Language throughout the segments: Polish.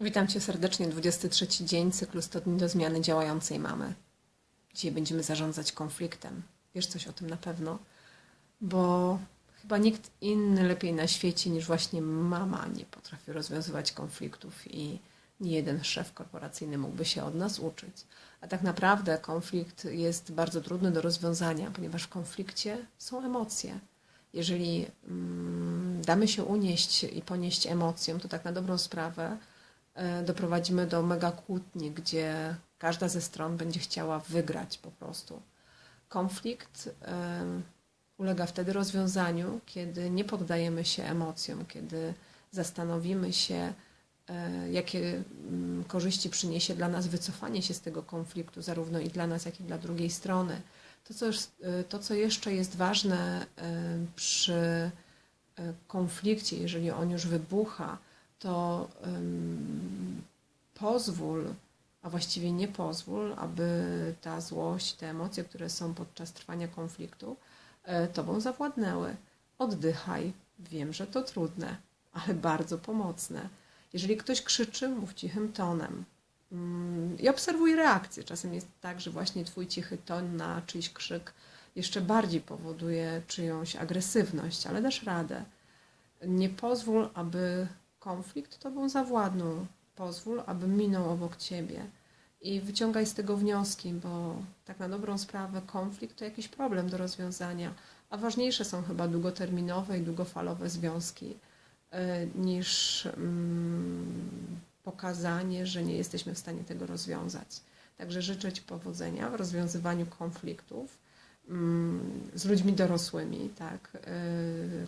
Witam Cię serdecznie. 23 dzień cyklu 100 dni do zmiany działającej mamy. Dzisiaj będziemy zarządzać konfliktem. Wiesz coś o tym na pewno, bo chyba nikt inny lepiej na świecie niż właśnie mama nie potrafi rozwiązywać konfliktów i nie jeden szef korporacyjny mógłby się od nas uczyć. A tak naprawdę konflikt jest bardzo trudny do rozwiązania, ponieważ w konflikcie są emocje. Jeżeli mm, damy się unieść i ponieść emocjom, to tak na dobrą sprawę doprowadzimy do mega kłótni, gdzie każda ze stron będzie chciała wygrać po prostu. Konflikt ulega wtedy rozwiązaniu, kiedy nie poddajemy się emocjom, kiedy zastanowimy się, e, jakie mm, korzyści przyniesie dla nas wycofanie się z tego konfliktu, zarówno i dla nas, jak i dla drugiej strony. To, co, e, to, co jeszcze jest ważne e, przy e, konflikcie, jeżeli on już wybucha, to pozwól, a właściwie nie pozwól, aby ta złość, te emocje, które są podczas trwania konfliktu, e, tobą zawładnęły. Oddychaj. Wiem, że to trudne, ale bardzo pomocne. Jeżeli ktoś krzyczy, mów cichym tonem. Mm, I obserwuj reakcję. Czasem jest tak, że właśnie twój cichy ton na czyjś krzyk jeszcze bardziej powoduje czyjąś agresywność, ale dasz radę. Nie pozwól, aby konflikt tobą zawładnął. Pozwól, aby minął obok ciebie. I wyciągaj z tego wnioski, bo tak na dobrą sprawę konflikt to jakiś problem do rozwiązania, a ważniejsze są chyba długoterminowe i długofalowe związki e, niż mm, pokazanie, że nie jesteśmy w stanie tego rozwiązać. Także życzę Ci powodzenia w rozwiązywaniu konfliktów mm, z ludźmi dorosłymi, tak, e,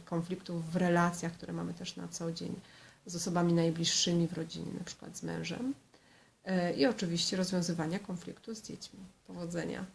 konfliktów w relacjach, które mamy też na co dzień z osobami najbliższymi w rodzinie, na przykład z mężem. E, I oczywiście rozwiązywania konfliktu z dziećmi. Powodzenia.